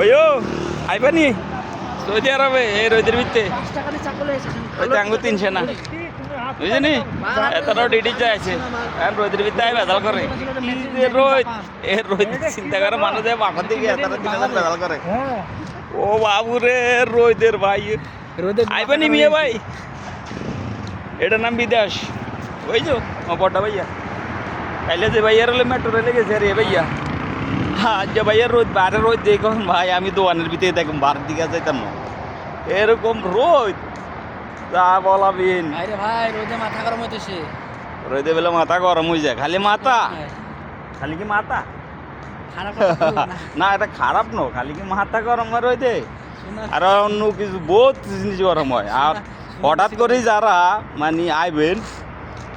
ওইও আইবানি Saudi আরবে এই রোদের ভিত্তে। ওই আঙ্গুর তিনশে না। বুঝলি এতটাও ডিটি চাইছে। আর রোদের ভিত্তে আই বেদাল করে। যে রোদ। এ রোদ চিন্তা করে মানুষ বাঁকর দিকে এতটা দিন বেদাল করে। ও বাবু রে রোদের ভাই আইবানি মিয়া ভাই। এটার নাম বিদেশ। বুঝছ ও বড়টা ভাইয়া। কাইলে যে ভাইয়ার হলে মেট্রো রেলে গেছে রে ভাইয়া। হ্যাঁ যে ভাইয়া রোদ বারে রোদ দেখুন ভাই আমি দোকানের ভিতরে দেখুন বারের দিকে যাইতাম না। এরকম রোদ তা বলা বিন। আরে ভাই রোদে মাথা গরম হইতেছে। রোদে বেলা মাথা গরম হয়ে যায় খালি মাথা। খালি কি মাথা? খারাপ না। না এটা খারাপ নো খালি কি মাথা গরম হয় রোদে? আর অন্য কিছু বহুত জিনিস গরম হয়। আর হঠাৎ করে যারা মানে আইবেন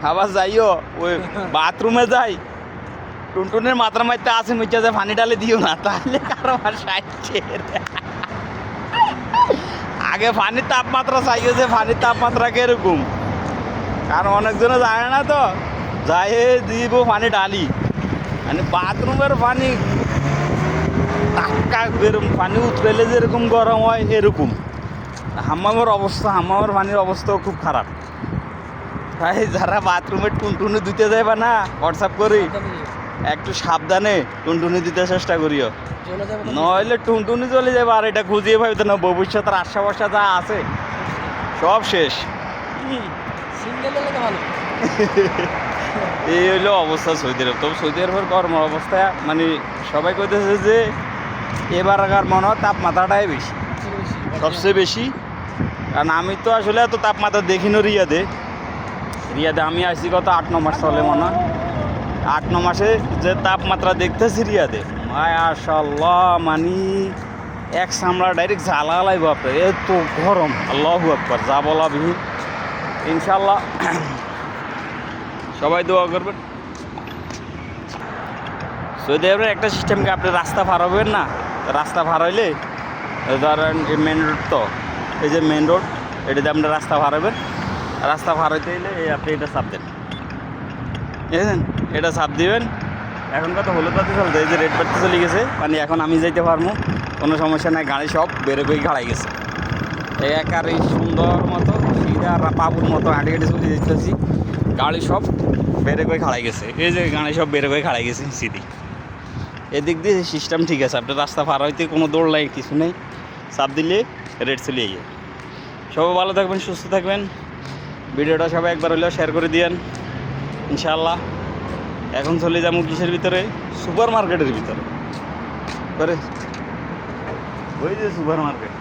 আবার যাইও ওই বাথরুমে যাই টুনটুনের মাত্রা মারতে আসে মিচ্ছে যে পানি ডালে দিও না, তাহলে কারও আর সাইছে আগে পানির তাপমাত্রা চাইও যে পানির তাপমাত্রা কীরকম। কারণ অনেকজনে জানে না তো, যাই দিব পানি ডালি। মানে বাথরুমের পানি টাক্কা বেরম পানি উতরেলে যেরকম গরম হয় এরকম। হাম্মামের অবস্থা, হাম্মামের পানির অবস্থাও খুব খারাপ। তাই যারা বাথরুমে টুনটুনি দিতে যাইবা না, হোয়াটসঅ্যাপ করি। একটু সাবধানে টুনটুনি দিতে চেষ্টা করিও। নইলে টুনটুনি চলে যাবে আর এটা খুঁজিয়ে ভাবতে না ভবিষ্যতের আশা বর্ষা যা আছে সব শেষ। এই হইল অবস্থা সৌদি আরব। তবে সৌদি আরবের গরমের অবস্থা মানে সবাই কইতেছে যে এবার আর মনে হয় তাপমাত্রাটাই বেশি। সবচেয়ে বেশি। কারণ আমি তো আসলে এত তাপমাত্রা দেখিনি রিয়াদে। রিয়াদে আমি আসি কত আট নম্বর মাস চলে মনে হয়। আট ন মাসে যে তাপমাত্রা দেখতেছি রিয়াদে। মাশাল্লাহ মানি এক সামলা ডাইরেক্ট জ্বালা লাগবে আপনার এত গরম। আল্লাহ আকবর, যা বলা বিহীন। ইনশাল্লাহ সবাই দোয়া করবেন। সৌদি আরবের একটা সিস্টেমকে আপনি রাস্তা পার হবেন না? রাস্তা পার হইলে, ধরেন মেন রোড তো, এই যে মেন রোড এটাতে আপনি রাস্তা পার হবেন। রাস্তা পার হইতে এই আপনি এটা চাপ দেন। বুঝলেন এটা চাপ দিবেন। এখন কত হলুদ বাতি চলছে, এই যে রেড বাতি চলে গেছে মানে এখন আমি যাইতে পারব, কোনো সমস্যা নাই, গাড়ি সব বেড়ে গাড়াই গেছে। একার এই সুন্দর মতো, সিধা পাবুর মতো হাঁটে হাঁটে চলে যেতেছি গাড়ি সব বেড়ে করে খাড়াই গেছে, এই যে গাড়ি সব বেড়ে করে খাড়াই গেছে, সিধি। এদিক দিয়ে সিস্টেম ঠিক আছে, আপনার রাস্তা পার হইতে কোনো দৌড় লাগে, কিছু নেই। চাপ দিলে রেড চলে যায় সবাই ভালো থাকবেন, সুস্থ থাকবেন। ভিডিওটা সবাই একবার হলেও শেয়ার করে দিয়েন। ইনশাআল্লাহ। এখন চলে যাব কিসের ভিতরে? সুপার মার্কেটের ভিতরে ওই যে সুপার মার্কেট।